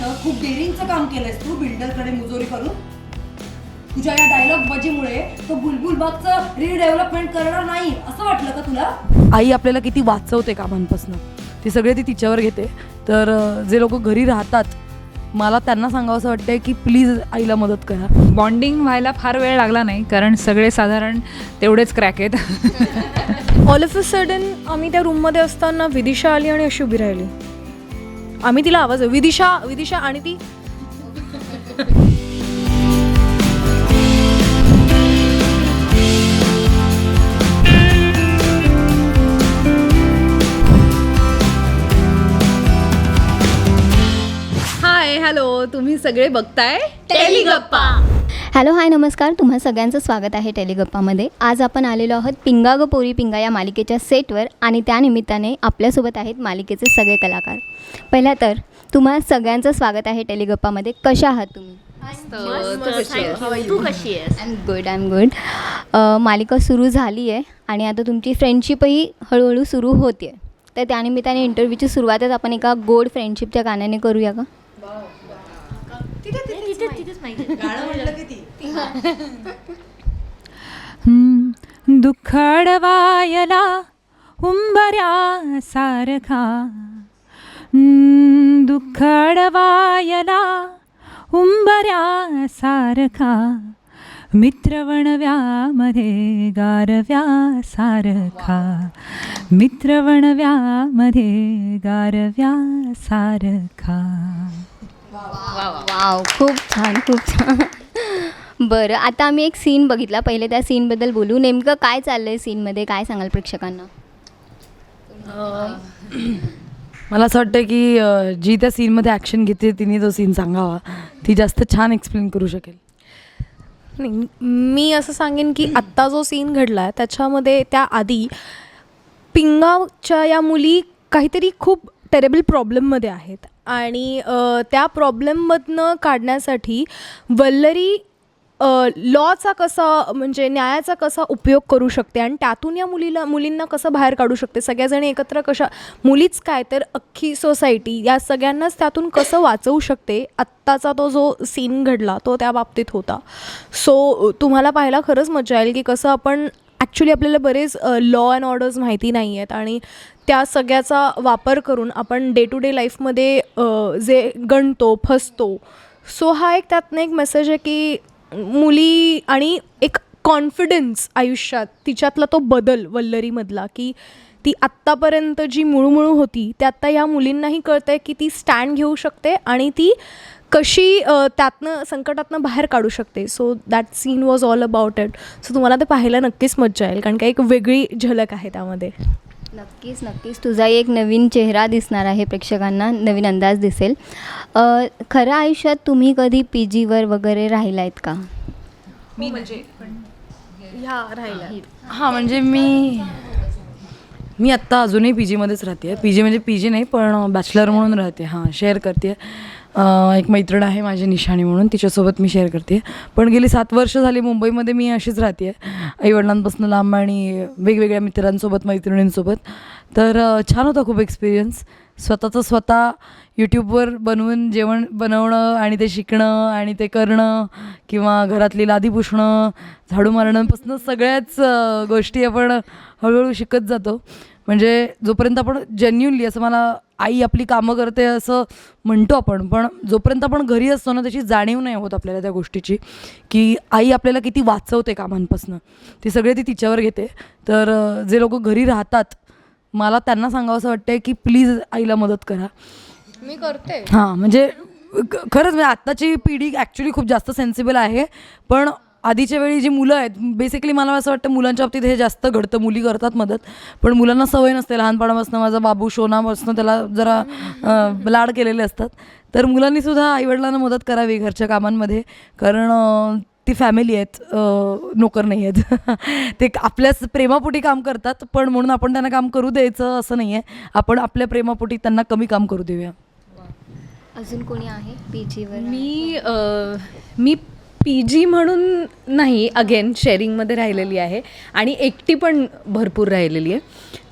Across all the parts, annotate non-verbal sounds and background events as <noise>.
वाटतं खूप डेअरिंगचं काम केलंयस तू बिल्डरकडे मुजोरी करून. तुझ्या या डायलॉग बाजीमुळे तो बुलबुल बागचं रिडेव्हलपमेंट करणार नाही असं वाटलं का तुला? आई आपल्याला किती वाचवते कामांपासून. ती सगळे ती तिच्यावर घेते. तर जे लोक घरी राहतात मला त्यांना सांगावं असं वाटतंय की प्लीज आईला मदत करा. बॉन्डिंग व्हायला फार वेळ लागला नाही कारण सगळे साधारण तेवढेच क्रॅक आहेत. ऑल ऑफ अ सडन आम्ही त्या रूममध्ये असताना विदिशा आली आणि अशी उभी राहिली. आम्ही तिला आवाज विदिशा विदिशा आणि ती. हाय हॅलो तुम्ही सगळे बघताय टेलिगप्पा. हॅलो हाय नमस्कार. तुम्हा सगळ्यांचं स्वागत आहे टेलिगप्पामध्ये. आज आपण आलेलो आहोत पिंगा ग पोरी पिंगा या मालिकेच्या सेटवर आणि त्यानिमित्ताने आपल्यासोबत आहेत मालिकेचे सगळे कलाकार. पहिल्या तर तुम्हा सगळ्यांचं स्वागत आहे टेलिगप्पामध्ये. कशा आहात तुम्ही? तू कशी आहेस? I am good I am good मालिका सुरू झाली आहे आणि आता तुमची फ्रेंडशिपही हळूहळू सुरू होते तर त्यानिमित्ताने इंटरव्ह्यूची सुरुवातच आपण एका गोड फ्रेंडशिपच्या गाण्याने करूया का? दुःख अडवायला उंबऱ्या सारखा. हम्म, दुःख अडवायला उंबऱ्या सारखा. मित्रवणव्यामध्ये गारव्या सारखा. मित्रवणव्यामध्ये गारव्या सारखा. वाव खूप छान खूप छान. बरं आता आम्ही एक सीन बघितला. पहिले त्या सीनबद्दल बोलू. नेमकं काय चाललं आहे सीनमध्ये काय सांगाल प्रेक्षकांना? मला असं वाटतं की अं, जी त्या सीनमध्ये ॲक्शन घेते तिने तो सीन सांगावा. ती जास्त छान एक्सप्लेन करू शकेल. नाही मी असं सांगेन की आत्ता जो सीन घडला आहे त्याच्यामध्ये त्या आधी पिंगाच्या या मुली काहीतरी खूप टेरेबल प्रॉब्लेममध्ये आहेत. आणि त्या प्रॉब्लेममधनं काढण्यासाठी वल्लरी लॉचा कसा म्हणजे न्यायाचा कसा उपयोग करू शकते? आणि त्यातून या मुलीला मुलींना कसं बाहेर काढू शकते? सगळ्याजणी एकत्र कशा मुलीच काय तर अख्खी सोसायटी या सगळ्यांनाच त्यातून कसं वाचवू शकते? आत्ताचा तो जो सीन घडला तो त्या बाबतीत होता. सो तुम्हाला पाहायला खरंच मजा येईल की कसं आपण ॲक्च्युली आपल्याला बरेच लॉ अँड ऑर्डर्स माहिती नाही आहेत आणि त्या सगळ्याचा वापर करून आपण डे टू डे लाईफमध्ये जे गणतो फसतो. सो हा एक त्यातनं एक मेसेज आहे की मुली आणि एक कॉन्फिडन्स आयुष्यात तिच्यातला तो बदल वल्लरीमधला की ती आत्तापर्यंत जी मुळूमुळू होती ते आत्ता या मुलींनाही कळतं आहे की ती स्टँड घेऊ शकते आणि ती कशी त्यातनं संकटातनं बाहेर काढू शकते. So that scene was all about it so तुम्हाला ते पाहायला नक्कीच मज्जा येईल कारण का एक वेगळी झलक आहे त्यामध्ये. नक्कीच नक्कीच. तुझा एक नवीन चेहरा दिसणार आहे प्रेक्षकांना नवीन अंदाज दिसेल. अ, खऱ्या आयुष्यात तुम्ही कधी पी जीवर वगैरे राहिला आहेत का? मी म्हणजे? ह्या राहिल्या हां म्हणजे मी मी आत्ता अजूनही पी जीमध्येच राहते. पी जी म्हणजे पी जी नाही पण बॅचलर म्हणून राहते. हां शेअर करते. एक मैत्रीण आहे माझी निशाणी म्हणून तिच्यासोबत मी शेअर करते. पण गेली सात वर्ष झाली मुंबईमध्ये मी अशीच राहते आहे आईवडिलांपासून लांब आणि वेगवेगळ्या मित्रांसोबत मैत्रिणींसोबत. तर छान होता खूप एक्सपिरियन्स स्वतःचं स्वतः यूट्यूबवर बनवून जेवण बनवणं आणि ते शिकणं आणि ते करणं किंवा घरातली लादी पुसणं झाडू मारणंपासून सगळ्याच गोष्टी आपण हळूहळू शिकत जातो. म्हणजे जोपर्यंत आपण जेन्युनली असं मला आई आपली कामं करते असं म्हणतो आपण पण जोपर्यंत आपण घरी असतो ना त्याची जाणीव नाही होत आपल्याला त्या गोष्टीची की आई आपल्याला किती वाचवते कामांपासून. ती सगळे ती तिच्यावर घेते. तर जे लोक घरी राहतात मला त्यांना सांगावं असं वाटतंय की प्लीज आईला मदत करा. मी करते. हां म्हणजे खरंच म्हणजे आत्ताची पिढी ॲक्च्युली खूप जास्त सेन्सिबल आहे. पण आधीच्या वेळी जी मुलं आहेत बेसिकली मला असं वाटतं मुलांच्या बाबतीत हे जास्त घडतं. मुली करतात मदत पण मुलांना सवय नसते. लहानपणापासून माझा बाबू शोनापासून त्याला जरा लाड केलेले असतात. तर मुलांनी सुद्धा आईवडिलांना मदत करावी घरच्या कामांमध्ये. कारण ती फॅमिली आहेत नोकर नाही आहेत. <laughs> ते आपल्याच प्रेमापोटी काम करतात पण म्हणून आपण त्यांना काम करू द्यायचं असं नाही आहे आपण आपल्या प्रेमापोटी त्यांना कमी काम करू देऊया. अजून कोणी आहे? पी जीवर मी मी पी जी म्हणून नाही अगेन शेअरिंगमध्ये राहिलेली आहे आणि एकटी पण भरपूर राहिलेली आहे.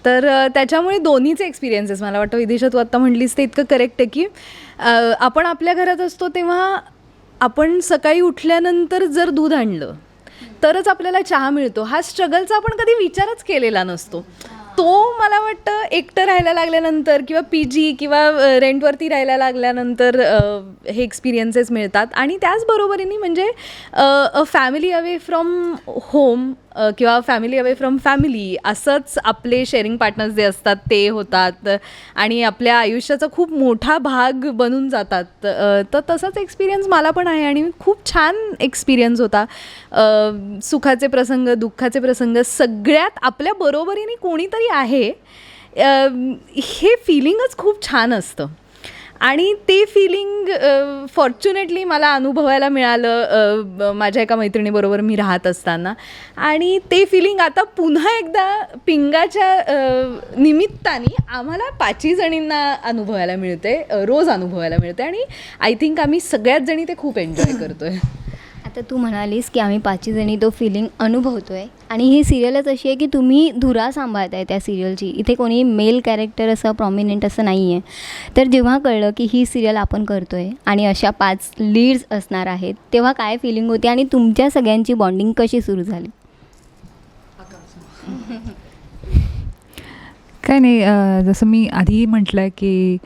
तर त्याच्यामुळे दोन्हीचे एक्सपिरियन्सेस मला वाटतं विदेशात तू आत्ता म्हटलीस ते इतकं करेक्ट आहे की आपण आपल्या घरात असतो तेव्हा आपण सकाळी उठल्यानंतर जर दूध आणलं तरच आपल्याला चहा मिळतो. हा स्ट्रगलचा आपण कधी विचारच केलेला नसतो. तो मला वाटतं एकटं राहायला लागल्यानंतर किंवा पी जी किंवा रेंटवरती राहायला लागल्यानंतर हे एक्सपिरियन्सेस मिळतात. आणि त्याचबरोबरीने म्हणजे a family away from home किंवा फॅमिली अवे फ्रॉम फॅमिली असंच आपले शेअरिंग पार्टनर्स जे असतात ते होतात. आणि आपल्या आयुष्याचा खूप मोठा भाग बनून जातात. तर तसाच एक्सपिरियन्स मला पण आहे आणि खूप छान एक्सपिरियन्स होता. सुखाचे प्रसंग दुःखाचे प्रसंग सगळ्यात आपल्या बरोबरीने कोणीतरी आहे. हे फिलिंगच खूप छान असतं. आणि ते फिलिंग फॉर्च्युनेटली मला अनुभवायला मिळालं माझ्या एका मैत्रिणीबरोबर मी राहत असताना. आणि ते फिलिंग आता पुन्हा एकदा पिंगाच्या निमित्ताने आम्हाला पाचही जणींना अनुभवायला मिळते रोज अनुभवायला मिळते आणि आय थिंक आम्ही सगळ्याच जणी ते खूप एन्जॉय करतोय. आता तू म्हणालीस की आम्ही पाचवी जणी तो फिलिंग आहे आणि ही सिरियलच अशी आहे की तुम्ही धुरा सांभाळताय त्या सिरियलची इथे कोणी मेल कॅरेक्टर असं प्रॉमिनंट असं नाही आहे तर जेव्हा कळलं की ही सिरियल आपण करतो आहे आणि अशा पाच लीड्स असणार आहेत तेव्हा काय फिलिंग होती आणि तुमच्या सगळ्यांची बॉन्डिंग कशी सुरू झाली? <laughs> काय नाही जसं मी आधी म्हटलं आहे की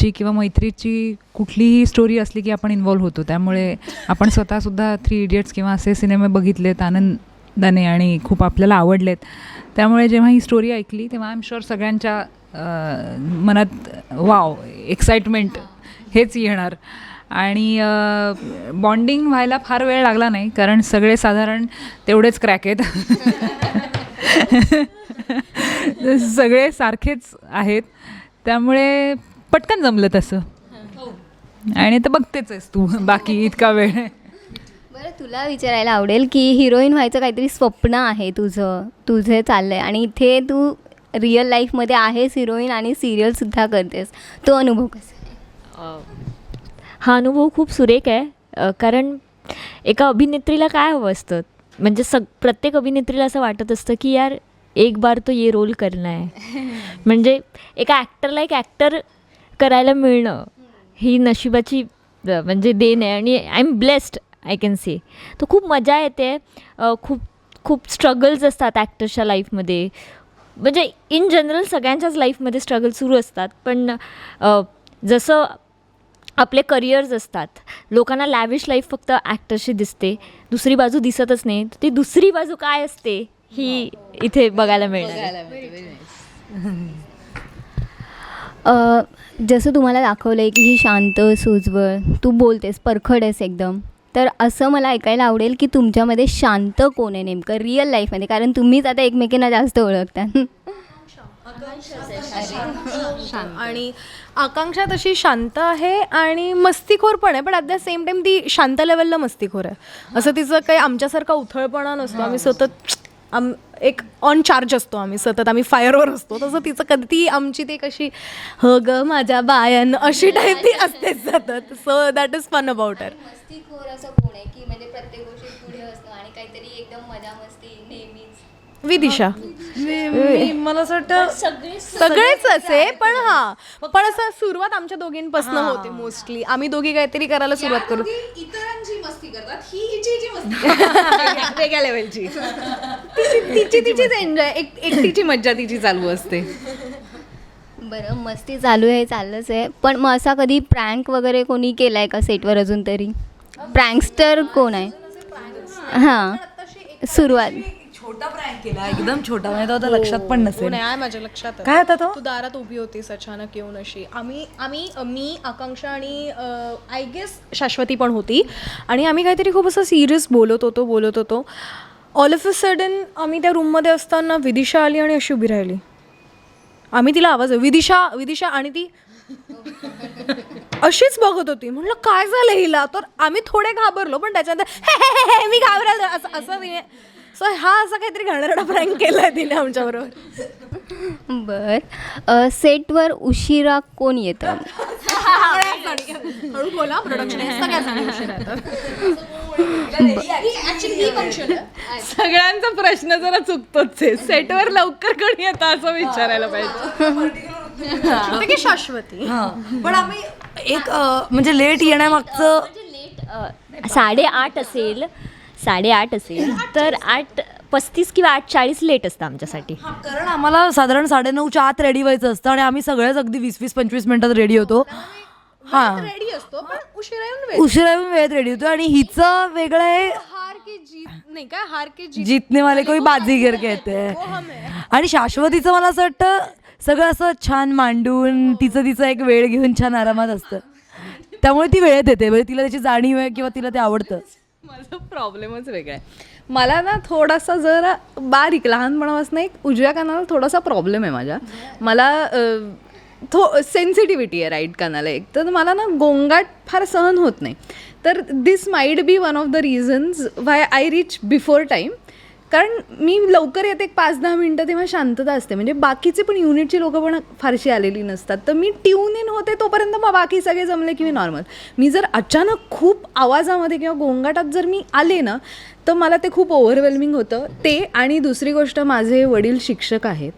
ग्रुपची किंवा मैत्रीची कुठलीही स्टोरी असली की आपण इन्वॉल्व्ह होतो. त्यामुळे आपण स्वतःसुद्धा थ्री इडियट्स किंवा असे सिनेमे बघितलेत आनंदाने आणि खूप आपल्याला आवडलेत. त्यामुळे जेव्हा ही स्टोरी ऐकली तेव्हा आय एम शुअर सगळ्यांच्या मनात वाव एक्साइटमेंट हेच येणार. आणि बॉन्डिंग व्हायला फार वेळ लागला नाही कारण सगळे साधारण तेवढेच क्रॅक आहेत. <laughs> सगळे सारखेच आहेत. त्यामुळे पटकन जमलं तसं. आणि तर बघतेच आहेस तू बाकी इतका वेळ. बरं तुला विचारायला आवडेल की हिरोईन व्हायचं काहीतरी स्वप्न आहे तुझं तुझे चाललं आहे आणि इथे तू रिअल लाईफमध्ये आहेस हिरोईन आणि सिरियलसुद्धा करतेस. तो अनुभव कसा आहे? हा अनुभव खूप सुरेख आहे. कारण एका अभिनेत्रीला काय हवं असतं? म्हणजे सग प्रत्येक अभिनेत्रीला असं वाटत असतं की यार एक बार तो ये रोल करणं आहे. <laughs> म्हणजे एका ॲक्टरला एक ॲक्टर करायला मिळणं ही नशिबाची म्हणजे देण आहे आणि I am blessed I can say तर खूप मजा येते. खूप खूप स्ट्रगल्स असतात ॲक्टर्सच्या लाईफमध्ये म्हणजे इन जनरल सगळ्यांच्याच लाईफमध्ये स्ट्रगल सुरू असतात. पण जसं आपले करिअर्स असतात लोकांना लॅविश लाईफ फक्त ॲक्टरशी दिसते. दुसरी बाजू दिसतच नाही. तर ती दुसरी बाजू काय असते ही इथे बघायला मिळणार जसं तुम्हाला दाखवलं आहे की ही शांत सुजवळ तू बोलतेस परखड आहेस एकदम. तर असं मला ऐकायला आवडेल की तुमच्यामध्ये शांत कोण आहे नेमकं? रिअल लाईफमध्ये कारण तुम्हीच आता एकमेकींना जास्त ओळखता. आणि आकांक्षा तशी शांत आहे आणि मस्तीखोर पण आहे पण ॲट द सेम टाइम ती शांत लेवलला मस्तीखोर आहे. असं तिचं काही आमच्यासारखा उथळपणा नसतो. आम्ही सतत आम एक ऑन चार्ज असतो आम्ही सतत आम्ही फायरवर असतो. तसं तिचं कधी ती आमची ते कशी ह हो ग माझ्या बायन अशी टाईप ती असते सतत. So that is fun about her की म्हणजे प्रत्येक गोष्टीत पुढे असतं आणि काहीतरी एकदम मजा मस्ती नेहमीच विदिशा. मी मला असं वाटतं सगळेच असे पण हा. पण असं सुरुवात आमच्या दोघींपासून होते मोस्टली आम्ही दोघी काहीतरी करायला सुरुवात करू. इतरांची मस्ती करतात ही हिची हिची मस्ती <laughs> वेगळ्या लेवलची <laughs> तिची तिचीच एन्जॉय एक एकटीची मज्जा तिची चालू असते. बरं मस्ती चालू आहे चाललंच आहे. पण मग असा कधी प्रँक वगैरे कोणी केला आहे का सेटवर अजून तरी? प्रँकस्टर कोण आहे? हां. सुरुवात. छोटा प्रँक केला. एकदम छोटा म्हणजे तो आता लक्षात पण नसेल. नाही आहे माझ्या लक्षात. काय होता तो? तू दारात उभी होतीस अचानक येऊन अशी. आम्ही आम्ही मी आकांक्षा आणि आय गेस शाश्वती पण होती. आणि आम्ही काहीतरी खूप असं सिरियस बोलत होतो बोलत होतो. ऑल ऑफ अ सडन आम्ही त्या रूममध्ये असताना विदिशा आली आणि अशी उभी राहिली. आम्ही तिला आवाज विदिशा विदिशा आणि ती अशीच बघत होती. म्हणलं काय झालं हिला? तर आम्ही थोडे घाबरलो पण त्याच्यानंतर "हे, हे, हे, हे, मी घाबरलो. असं असं तिने सो हा असा काहीतरी घाणेरडा प्रँक केला तिने आमच्याबरोबर. बर. सेटवर उशिरा कोण येतं? हळू बोला प्रोडक्शन सगळ्यासाठी उशीर आहे सगळ्यांचा प्रश्न जरा चुकतोच आहे. सेटवर लवकर कोणी येतं असं विचारायला पाहिजे. की शाश्वती. हां. पण आम्ही एक म्हणजे लेट येण्यामागचं लेट साडेआठ असेल. साडेआठ असेल. तर आठ पस्तीस किंवा आठ चाळीस लेट असतं आमच्यासाठी. कारण आम्हाला साधारण साडेनऊच्या आत रेडी व्हायचं असतं आणि आम्ही सगळेच अगदी वीस वीस पंचवीस मिनिटात रेडी होतो. हां. रेडी असतो पण उशिरा येऊन वेळ. उशिरा येऊन वेळेत रेडी होतो आणि हिचं वेगळं आहे हार की जीत नाही काय? हार की जीत जीतने वाले कोई बाजीगर कहते हैं आणि शाश्वतीचं मला असं वाटतं सगळं असं छान मांडून तिचं तिचं एक वेळ घेऊन छान आरामात असतं. त्यामुळे ती वेळेत येते म्हणजे तिला त्याची जाणीव आहे किंवा तिला ते आवडतं. <laughs> माझा प्रॉब्लेमच वेगळा आहे. मला ना थोडासा जरा बारीक लहानपणापासून एक उजव्या कानाला थोडासा प्रॉब्लेम आहे माझ्या. मला थो सेन्सिटिव्हिटी आहे राईट कानाला एक. तर मला ना गोंगाट फार सहन होत नाही. तर this might be one of the reasons why I reach before time कारण मी लवकर येते एक पाच दहा मिनटं तेव्हा शांतता असते. म्हणजे बाकीचे पण युनिटची लोकं पण फारशी आलेली नसतात. तर मी ट्यून इन होते तोपर्यंत मग बाकी सगळे जमले की मी नॉर्मल मी जर अचानक खूप आवाजामध्ये किंवा गोंगाटात जर मी आले ना तर मला ते खूप ओव्हरवेल्मिंग होतं. ते आणि दुसरी गोष्ट माझे वडील शिक्षक आहेत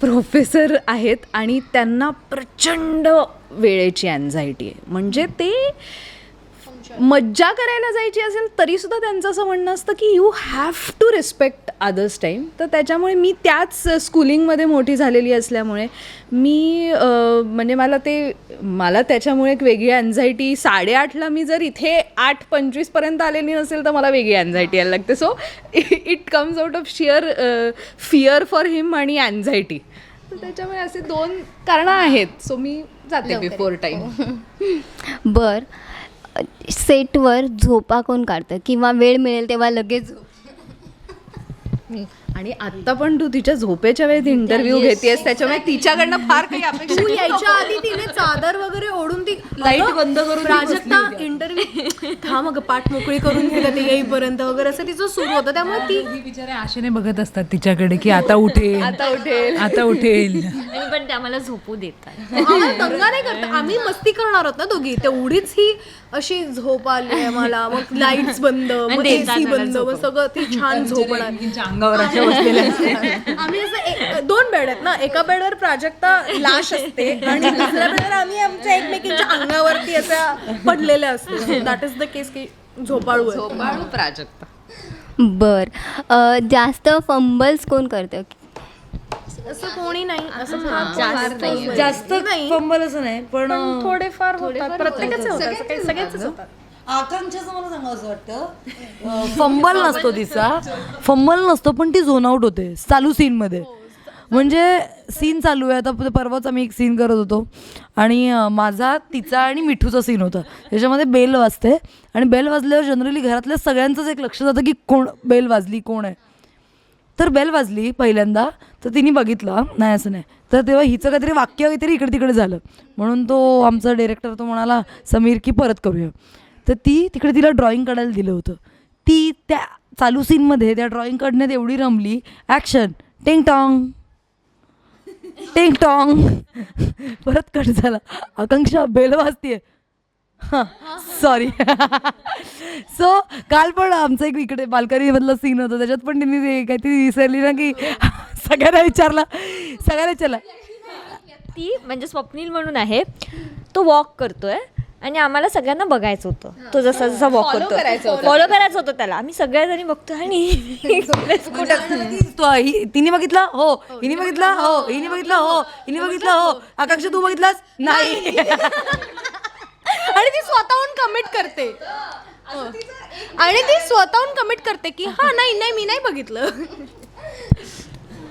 प्रोफेसर आहेत आणि त्यांना प्रचंड वेळेची अँझायटी आहे. म्हणजे ते मज्जा करायला जायची असेल तरीसुद्धा त्यांचं असं म्हणणं असतं की you have to respect others time तर त्याच्यामुळे मी त्याच स्कूलिंगमध्ये मोठी झालेली असल्यामुळे मी म्हणजे मला ते मला त्याच्यामुळे एक वेगळी अँझायटी साडेआठला मी जर इथे आठ पंचवीसपर्यंत आलेली नसेल तर मला वेगळी अँझायटी यायला लागते. So it comes out of sheer fear for him आणि अँझायटी तर त्याच्यामुळे असे दोन कारणं आहेत. सो मी जाते बिफोर टाईम बर. सेटवर झोपा कोण काढतं किंवा वेळ मिळेल तेव्हा लगेच झोप. आणि आता पण तू तिच्या झोपेच्या वेळेत इंटरव्ह्यू घेतेस त्याच्यामुळे तिच्याकडनं फार काही अपेक्षा तू यायच्या आधी तिने चादर वगैरे ओढून ती <laughs> Light बंद करून प्राजक्ता इंटरव्ह्यू थांब मग पाठ मोकळी करून घे ते येईपर्यंत वगैरे असं तिचं सुरू होतं. त्यामुळे ती बिचारे आशेने बघत असतात तिच्याकडे की आता उठेल. आता उठेल. आता उठेल. आणि पण ते आम्हाला झोपू देतात. आम्हाला दंगा नाही करत. आम्ही मस्ती करणार आहोत ना दोघी. तेवढीच ही अशी झोप आली आहे मला मग लाईट्स बंद मग एसी बंद मग सगळं ती छान झोपणार अंगावर अशा असतात. <laughs> आम्ही असं एक- दोन बेड आहेत ना एका बेडवर प्राजक्ता लाश असते आणि दुसऱ्या बेडवर आम्ही आमच्या एकमेकींच्या अंगावरती अशा पडलेल्या असतो. दॅट इज द केस की झोपाळू आहे. प्राजक्ता. बर. अ, जास्त फंबल्स कोण करतं? असं कोणी नाही असं फार- जास्त नाही. फंबल असं नाही पण पण थोडेफार होतात. प्रत्येकाचे होतात. असं काही सगळ्याच होतात. आकांक्षाचं मला सांगा असं वाटतं. फंबल <laughs> नसतो तिचा. फंबल नसतो पण ती झोन आउट होते चालू सीनमध्ये. म्हणजे सीन चालू आहे आता परवाच आम्ही एक सीन करत होतो. आणि माझा तिचा आणि मिठूचा सीन होता. त्याच्यामध्ये बेल वाजते. आणि बेल वाजल्यावर जनरली घरातल्या सगळ्यांचंच एक लक्ष जातं की कोण बेल वाजली कोण आहे. तर बेल वाजली पहिल्यांदा तर तिने बघितलं नाही असं नाही. तर तेव्हा हिचं काहीतरी वाक्य काहीतरी इकडे तिकडे झालं. म्हणून तो आमचा डिरेक्टर तो म्हणाला समीर की परत करूया. तर ती तिकडे तिला ड्रॉईंग काढायला दिलं होतं. ती त्या चालू सीनमध्ये त्या ड्रॉईंग काढण्यात एवढी रमली ॲक्शन टेंग टॉंग टेंग टॉंग परत कट झाला. आकांक्षा बेल वाजतीये. हां सॉरी सो काल पण आमचं एक इकडे बाल्कनीमधलं सीन होतं. त्याच्यात पण तिने ते काहीतरी विसरली ना की सगळ्यांना विचारला. सगळ्यांना विचारला. ती म्हणजे स्वप्नील म्हणून आहे तो वॉक करतोय. आणि आम्हाला सगळ्यांना बघायचं होतं. तो जसा जसा वॉक करतो फॉलो करायचं होतं. त्याला. आम्ही सगळेजणी बघतो आणि <laughs> तो हि- तिने बघितला? हो. हिने बघितला? हो. हिने बघितला? हो. हिने बघितला? हो. आकांक्षा तू बघितलास? नाही. <laughs> आणि ती स्वतःहून कमिट करते. आणि ती स्वतःहून कमिट करते की हा नाही नाही मी नाही बघितलं.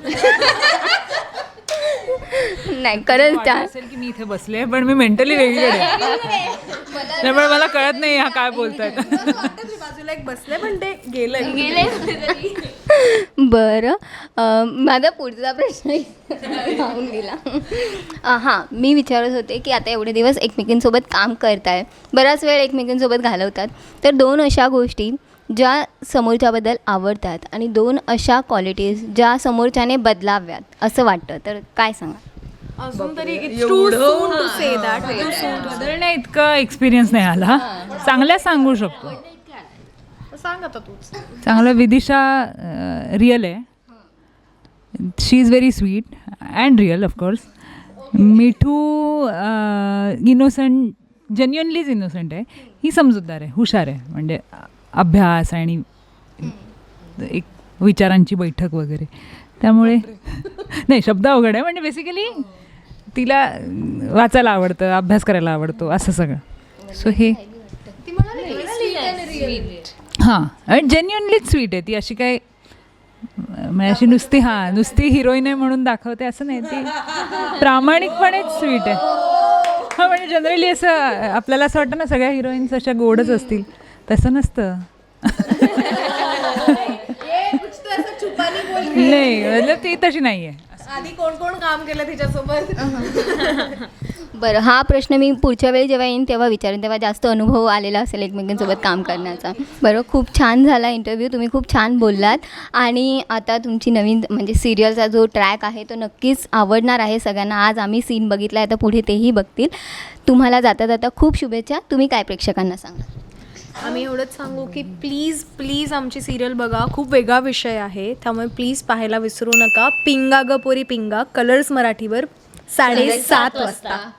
<laughs> <laughs> नाही खरंच त्या असेल की मी इथे बसले पण मी मेंटली आहे. त्यामुळे मला कळत नाही हा काय बोलतायत <laughs> बाजूला एक बसले पण ते गेलं. <laughs> बरं. अ, माझा पुढचा प्रश्न राहून गेला. अ, हां मी विचारत होते की आता एवढे दिवस एकमेकींसोबत काम करताय. बराच वेळ एकमेकींसोबत घालवतात. तर दोन अशा गोष्टी ज्या समोरच्याबद्दल आवडतात आणि दोन अशा क्वालिटीज ज्या समोरच्याने बदलाव्यात असं वाटतं. तर काय सांगा अजून तरी it's too soon to say that. Too soon to say. बदलण्या इतका एक्सपिरियन्स नाही आला. चांगल्या सांगू शकतो. सांग आता तूच. चांगलं विदिशा रिअल आहे. She is very sweet and real of course Mithu innocent जेन्युअनलीच innocent आहे. ही समजूतदार आहे हुशार आहे. म्हणजे अभ्यास आणि एक विचारांची बैठक वगैरे. त्यामुळे नाही शब्द अवघड आहे म्हणजे बेसिकली तिला वाचायला आवडतं अभ्यास करायला आवडतो असं सगळं. सो हे हां आणि जेन्युअनलीच स्वीट आहे. ती अशी काय म्हणजे अशी नुसती हां नुसती हिरोईन आहे म्हणून दाखवते असं नाही ती प्रामाणिकपणेच स्वीट आहे. हां म्हणजे जनरली असं आपल्याला असं वाटतं ना सगळ्या हिरोईन्स अशा गोडच असतील. तसं नसतं. नाही मतलब ती तशी नाही आहे आधी कोण कोण काम केलं तिच्यासोबत? बरं हा प्रश्न मी पुढच्या वेळी जेव्हा येईन तेव्हा विचारेन. तेव्हा जास्त अनुभव आलेला असेल एकमेकांसोबत काम करण्याचा. बरं खूप छान झाला इंटरव्ह्यू तुम्ही खूप छान बोललात. आणि आता तुमची नवीन म्हणजे सिरियलचा जो ट्रॅक आहे तो नक्कीच आवडणार आहे सगळ्यांना. आज आम्ही सीन बघितला आहे तर पुढे तेही बघतील. तुम्हाला जाता जाता खूप शुभेच्छा. तुम्ही काय प्रेक्षकांना सांगा आम्ही एवढंच सांगू की प्लीज प्लीज आमची सिरियल बघा. खूप वेगळा विषय आहे. त्यामुळे प्लीज पाहायला विसरू नका. पिंगा ग पोरी पिंगा. कलर्स मराठीवर साडेसात वाजता.